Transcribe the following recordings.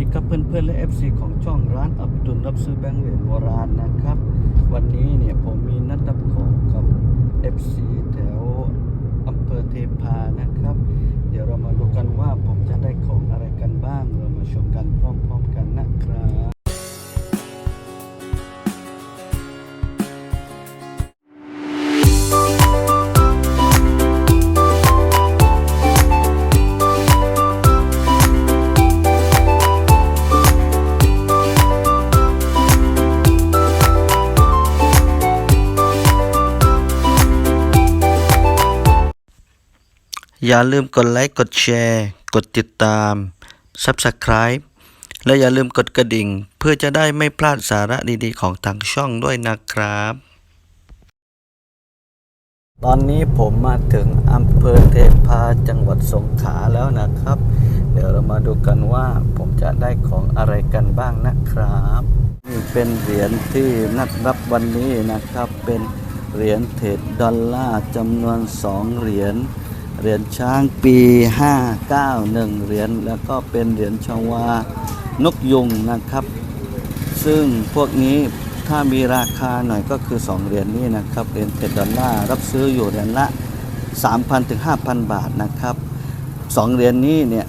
ดีครับเพื่อนๆและ FC ของช่องร้านอับดุลรับซื้อแบงค์เหรียญโบราณนะครับ วันนี้เนี่ยผมมีนัดรับของกับ FC แถวอำเภอเทพานะครับ เดี๋ยวเรามาดูกันว่าผมจะได้ของอะไรกันบ้าง เรามาชมกันพร้อมๆกันนะครับ อย่าลืมกดไลค์กดแชร์ กดติดตาม Subscribe และอย่าลืมกดกระดิ่ง เพื่อจะได้ไม่พลาดสาระดีๆ ของทางช่องด้วยนะครับ ตอนนี้ผมมาถึงอำเภอเทพาจังหวัดสงขลาแล้วนะครับ เดี๋ยวเรามาดูกันว่าผมจะได้ของอะไรกันบ้างนะครับนี่เป็นเหรียญที่นัดรับวันนี้นะครับ เป็นเหรียญเทรดดอลลาร์จำนวน 2 เหรียญ เหรียญช้างปี 591 เหรียญแล้วก็เป็นเหรียญชวานกยุงนะครับ ซึ่งพวกนี้ถ้ามีราคาหน่อยก็คือ 2 เหรียญนี้นะครับ เหรียญเจ็ดดอลลาร์รับซื้ออยู่เหรียญละ 3,000ถึง5,000 บาทนะครับ 2 เหรียญนี้เนี่ย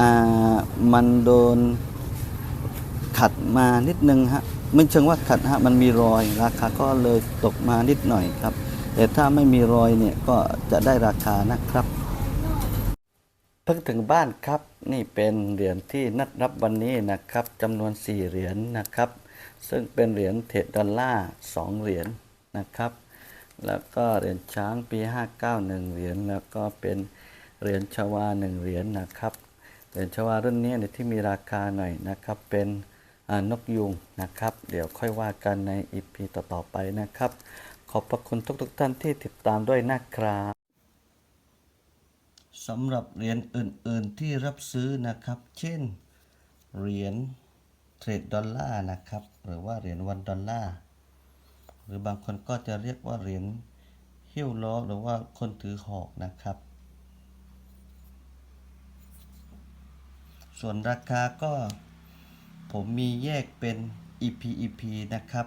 อ่ามันโดนขัดมานิดนึงฮะไม่เชิงว่าขัดฮะมันมีรอยราคาก็เลยตกมานิดหน่อยครับ แต่ถ้าไม่มีรอยเนี่ยก็จะได้ราคานะครับ เพิ่งถึงบ้านครับ นี่เป็นเหรียญที่นัดรับวันนี้นะครับจำนวน 4 เหรียญนะครับ ซึ่งเป็นเหรียญเทดดอลลาร์2เหรียญนะครับ แล้วก็เหรียญช้างปี 591 เหรียญแล้วก็เป็นเหรียญชวา 1 เหรียญนะครับเหรียญชวารุ่นนี้เนี่ยที่มีราคาหน่อยนะครับเป็นนกยุงนะครับ เดี๋ยวค่อยว่ากันในอีพีต่อๆไปนะครับ ขอบพระคุณทุกๆท่านที่ติดตามด้วยนะครับสำหรับเหรียญอื่น ๆที่รับซื้อนะครับ เช่นเหรียญเทรดดอลลาร์นะครับ หรือว่าเหรียญวันดอลลาร์หรือบางคนก็จะเรียกว่าเหรียญหิ้วล้อหรือว่าคนถือหอกนะครับ ส่วนราคาก็ผมมีแยกเป็น EP EP นะครับ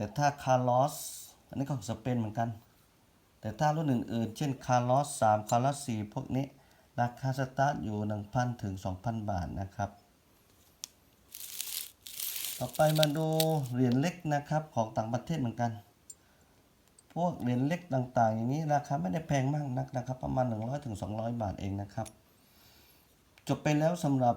แต่ถ้าคาร์ลอสอันนี้ก็ของสเปนเหมือนกัน แต่ถ้ารุ่นอื่นๆ เช่นคาร์ลอส3คาร์ลอส4พวกนี้ ราคาสตาร์ทอยู่ 1,000 ถึง 2,000 บาทนะครับ ต่อไปมาดูเหรียญเล็กนะครับของต่างประเทศเหมือนกัน พวกเหรียญเล็กต่างๆ อย่างนี้ราคาไม่ได้แพงมากนักนะครับ ประมาณ 100ถึง200 บาทเองนะครับ จบไปแล้วสำหรับ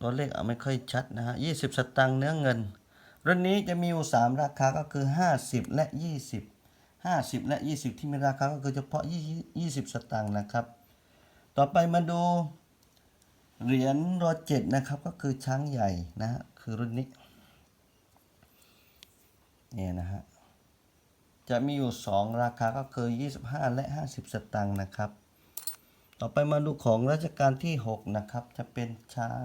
ตัวเลขเอาไม่ค่อยชัดนะฮะยี่สิบสตางค์เนื้อเงินรุ่นนี้จะมีอยู่สามราคาก็คือห้าสิบและยี่สิบห้าสิบและยี่สิบที่มีราคาก็คือเฉพาะยี่สิบสตางค์นะครับ ต่อไปมาดูเหรียญรอเจ็ดนะครับก็คือช้างใหญ่นะฮะคือรุ่นนี้เนี่ยนะฮะจะมีอยู่ 2 ราคาก็คือ 25 และ 50 สตางค์นะครับ ต่อไปมาดูของรัชกาลที่ 6 นะครับ จะเป็นช้าง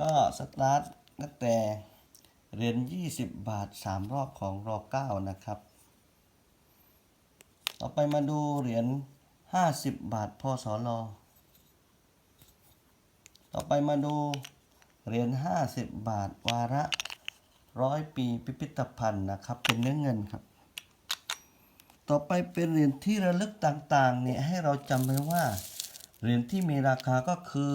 ก็สตาร์ทตั้งแต่เหรียญ20 บาท 3 รอบของรอ9นะครับ ต่อไปมาดูเหรียญ50 บาทพศลต่อไปมาดูเหรียญ50 บาท วาระร้อยปีพิพิธภัณฑ์นะครับ เป็นเนื้อเงินครับ ต่อไปเป็นเหรียญที่ระลึกต่างๆเนี่ยให้เราจำไว้ว่าเหรียญที่มีราคาก็คือ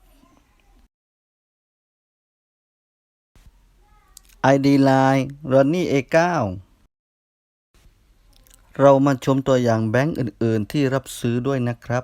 ID Line Ronnie A9 เรามาชมตัวอย่างแบงก์อื่น ๆ ที่รับซื้อด้วยนะครับ